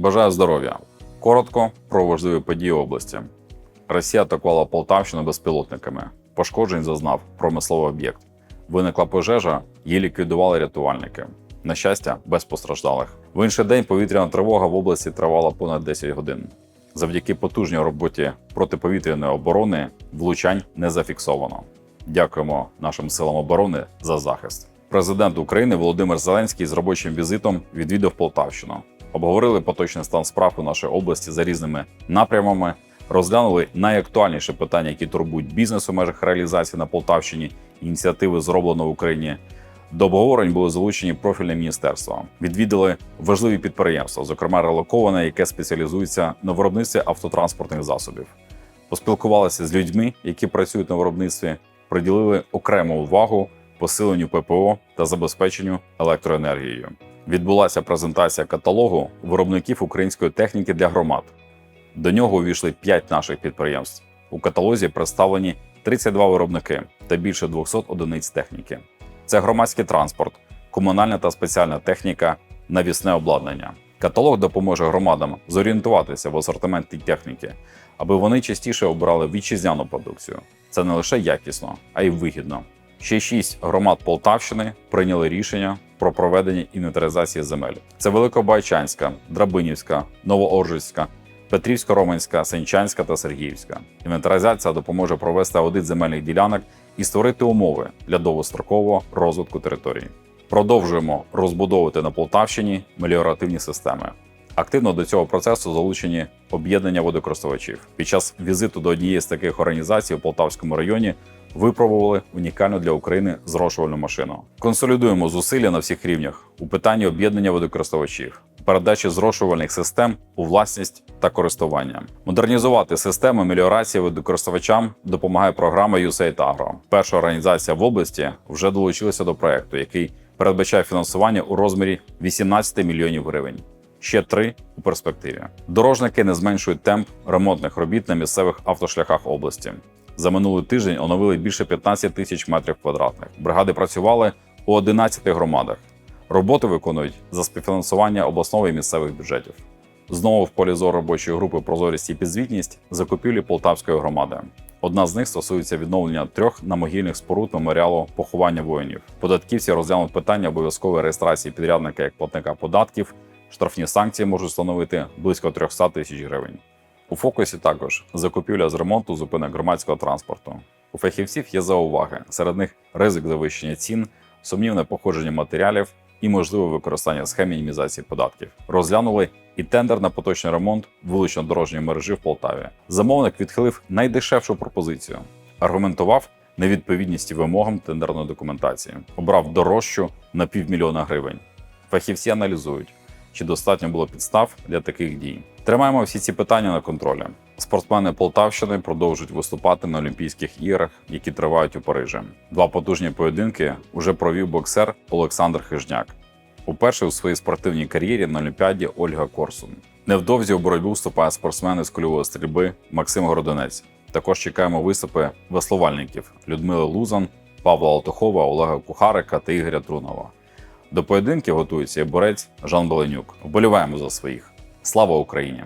Бажаю здоров'я. Коротко про важливі події області. Росія атакувала Полтавщину безпілотниками. Пошкоджень зазнав промисловий об'єкт. Виникла пожежа, її ліквідували рятувальники. На щастя, без постраждалих. В інший день повітряна тривога в області тривала понад 10 годин. Завдяки потужній роботі протиповітряної оборони влучань не зафіксовано. Дякуємо нашим силам оборони за захист. Президент України Володимир Зеленський з робочим візитом відвідав Полтавщину. Обговорили поточний стан справ у нашій області за різними напрямами, розглянули найактуальніші питання, які турбують бізнес у межах реалізації на Полтавщині, ініціативи зроблено в Україні. До обговорень були залучені профільне міністерство. Відвідали важливі підприємства, зокрема релоковане, яке спеціалізується на виробництві автотранспортних засобів. Поспілкувалися з людьми, які працюють на виробництві, приділили окрему увагу посиленню ППО та забезпеченню електроенергією. Відбулася презентація каталогу виробників української техніки для громад. До нього увійшли 5 наших підприємств. У каталозі представлені 32 виробники та більше 200 одиниць техніки. Це громадський транспорт, комунальна та спеціальна техніка, навісне обладнання. Каталог допоможе громадам зорієнтуватися в асортименті техніки, аби вони частіше обирали вітчизняну продукцію. Це не лише якісно, а й вигідно. Ще шість громад Полтавщини прийняли рішення про проведення інвентаризації земель. Це Великобайчанська, Драбинівська, Новооржицька, Петрівсько-Романська, Сенчанська та Сергіївська. Інвентаризація допоможе провести аудит земельних ділянок і створити умови для довгострокового розвитку території. Продовжуємо розбудовувати на Полтавщині меліоративні системи. Активно до цього процесу залучені об'єднання водокористувачів. Під час візиту до однієї з таких організацій у Полтавському районі випробували унікальну для України зрошувальну машину. Консолідуємо зусилля на всіх рівнях у питанні об'єднання водокористувачів, передачі зрошувальних систем у власність та користування. Модернізувати системи меліорації водокористувачам допомагає програма USAID Agro. Перша організація в області вже долучилася до проекту, який передбачає фінансування у розмірі 18 мільйонів гривень. Ще три у перспективі. Дорожники не зменшують темп ремонтних робіт на місцевих автошляхах області. За минулий тиждень оновили більше 15 тисяч метрів квадратних. Бригади працювали у 11 громадах. Роботи виконують за співфінансування обласного і місцевих бюджетів. Знову в полі зору робочої групи прозорість і підзвітність закупівлі Полтавської громади. Одна з них стосується відновлення трьох намогільних споруд меморіалу поховання воїнів. Податківці розглянуть питання обов'язкової реєстрації підрядника як платника податків. Штрафні санкції можуть становити близько 300 тисяч гривень. У фокусі також закупівля з ремонту зупинок громадського транспорту. У фахівців є зауваги. Серед них ризик завищення цін, сумнівне походження матеріалів і можливе використання схем мінімізації податків. Розглянули і тендер на поточний ремонт вулично дорожньої мережі в Полтаві. Замовник відхилив найдешевшу пропозицію, аргументував невідповідністю вимогам тендерної документації, обрав дорожчу на півмільйона гривень. Фахівці аналізують, чи достатньо було підстав для таких дій. Тримаємо всі ці питання на контролі. Спортсмени Полтавщини продовжують виступати на Олімпійських іграх, які тривають у Парижі. Два потужні поєдинки вже провів боксер Олександр Хижняк. Уперше у своїй спортивній кар'єрі на Олімпіаді Ольга Корсун. Невдовзі у боротьбу вступає спортсмен із кульової стрільби Максим Городонець. Також чекаємо виступи веслувальників Людмили Лузан, Павла Алтухова, Олега Кухарика та Ігоря Трунова. До поєдинків готується і борець Жан Беленюк. Вболіваємо за своїх. Слава Україні!